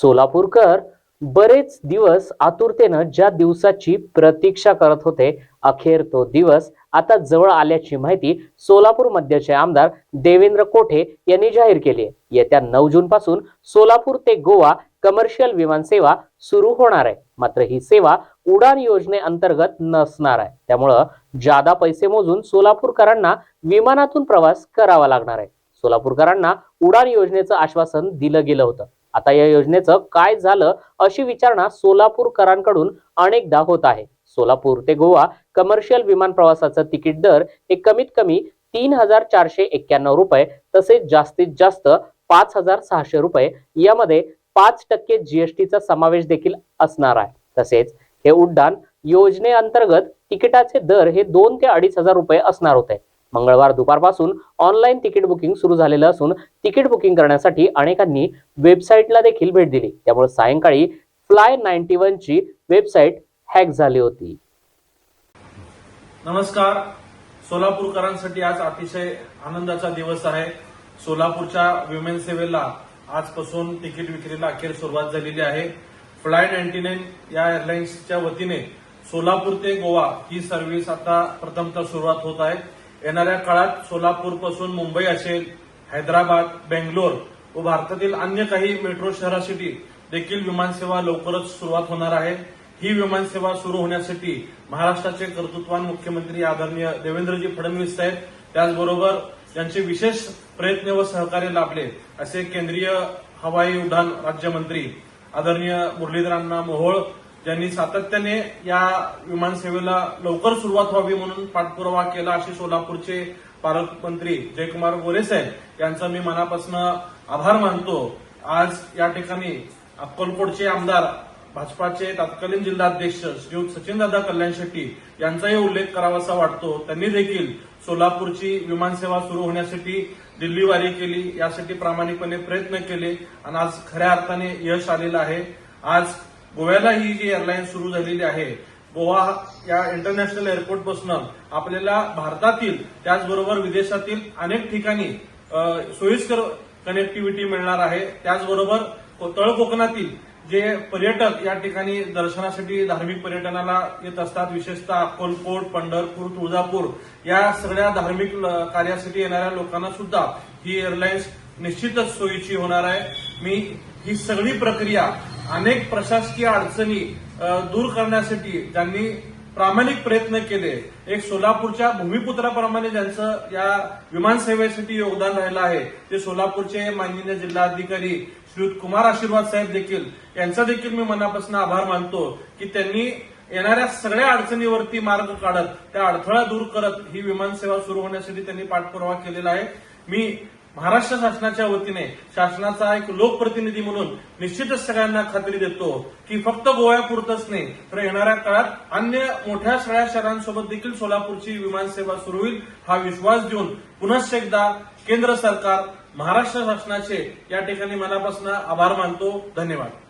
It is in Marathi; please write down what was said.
सोलापूरकर बरेच दिवस आतुरतेनं ज्या दिवसाची प्रतीक्षा करत होते अखेर तो दिवस आता जवळ आल्याची माहिती सोलापूर मध्यचे आमदार देवेंद्र कोठे यांनी जाहीर केली. आहे येत्या नऊ जून पासून सोलापूर ते गोवा कमर्शियल विमान सेवा सुरू होणार आहे. मात्र ही सेवा उडान योजनेअंतर्गत नसणार आहे. त्यामुळं जादा पैसे मोजून सोलापूरकरांना विमानातून प्रवास करावा लागणार आहे. सोलापूरकरांना उडान योजनेचं आश्वासन दिलं गेलं होतं. आता या योजनेचं काय झालं अशी विचारणा सोलापूरकरांकडून अनेकदा होत आहे. सोलापूर ते गोवा कमर्शियल विमान प्रवासाचं तिकीट दर हे कमीत कमी तीन हजार चारशे एक्क्याण्णव रुपये तसेच जास्तीत जास्त पाच हजार सहाशे रुपये यामध्ये पाच टक्के जीएसटीचा समावेश देखील असणार आहे. तसेच हे उड्डाण योजनेअंतर्गत तिकिटाचे दर हे दोन ते अडीच हजार रुपये असणार होते. मंगळवार दुपारपासून ऑनलाईन तिकीट बुकिंग सुरू झालेलं असून तिकीट बुकिंग करण्यासाठी अनेकांनी वेबसाईटला देखील भेट दिली. त्यामुळे सायंकाळी फ्लाय नाईन्टी वन ची वेबसाईट हॅक झाली होती. नमस्कार. सोलापूरकरांसाठी आज अतिशय आनंदाचा दिवस आहे. सोलापूरच्या विमेन सेवेला आजपासून तिकीट विक्रीला अखेर सुरुवात झालेली आहे. फ्लाय नाईन्टी नाईन या एअरलाइन्सच्या वतीने सोलापूर ते गोवा ही सर्व्हिस आता प्रथमतः सुरुवात होत आहे. येणाऱ्या काळात सोलापूरपासून मुंबई असेल हैदराबाद बेंगलोर व भारतातील अन्य काही मेट्रो शहरासाठी देखील विमानसेवा लवकरच सुरुवात होणार आहे. ही विमानसेवा सुरू होण्यासाठी महाराष्ट्राचे कर्तृत्वान मुख्यमंत्री आदरणीय देवेंद्रजी फडणवीस साहेब त्याचबरोबर यांचे विशेष प्रयत्न व सहकार्य लाभले असे केंद्रीय हवाई उड्डाण राज्यमंत्री आदरणीय मुरलीधरांना मोहोळ ज्यांनी सातत्याने या विमानसेवेला लवकर सुरुवात व्हावी म्हणून पाठपुरावा केला असे सोलापूरचे पालकमंत्री जयकुमार गोरे साहेब यांचा मी मनापासून आभार मानतो. आज या ठिकाणी अक्कलकोटचे आमदार भाजपाचे तत्कालीन जिल्हाध्यक्ष श्रीयुत सचिनदादा कल्याण शेट्टी यांचाही उल्लेख करावासा वाटतो. त्यांनी देखील सोलापूरची विमानसेवा सुरू होण्यासाठी दिल्लीवारी केली. यासाठी प्रामाणिकपणे प्रयत्न केले आणि आज खऱ्या अर्थाने यश आलेलं आहे. आज गोव्याला ही जी एअरलाईन सुरू झालेली आहे गोवा या इंटरनॅशनल एअरपोर्टपासून आपल्याला भारतातील त्याचबरोबर विदेशातील अनेक ठिकाणी सोयीस्कर कनेक्टिव्हिटी मिळणार आहे. त्याचबरोबर को- तळ कोकणातील जे पर्यटक या ठिकाणी दर्शनासाठी धार्मिक पर्यटनाला येत असतात विशेषतः अक्कलकोट पंढरपूर तुळजापूर या सगळ्या धार्मिक ल- कार्यासाठी येणाऱ्या लोकांना सुद्धा ही एअरलाईन्स निश्चितच सोयीची होणार आहे. मी ही सगळी प्रक्रिया अनेक प्रशासकीय अडचणी दूर करण्यासाठी ज्यांनी प्रामाणिक प्रयत्न केले. एक सोलापूरच्या भूमिपुत्राप्रमाणे ज्यांचं या विमानसेवेसाठी योगदान राहिलं आहे ते सोलापूरचे माननीय जिल्हाधिकारी श्री कुमार आशीर्वाद साहेब देखील यांचा देखील मी मनापासून आभार मानतो की त्यांनी येणाऱ्या सगळ्या अडचणीवरती मार्ग काढत त्या अडथळा दूर करत ही विमानसेवा सुरू होण्यासाठी त्यांनी पाठपुरावा केलेला आहे. मी महाराष्ट्र शासनाच्या वतीने शासनाचा एक लोकप्रतिनिधी म्हणून निश्चितच सगळ्यांना खात्री देतो की फक्त गोव्यापुरतच नाही तर येणाऱ्या काळात अन्य मोठ्या सगळ्या शहरांसोबत देखील सोलापूरची विमानसेवा सुरू होईल हा विश्वास देऊन पुनश्च एकदा केंद्र सरकार महाराष्ट्र शासनाचे या ठिकाणी मनापासून आभार मानतो. धन्यवाद.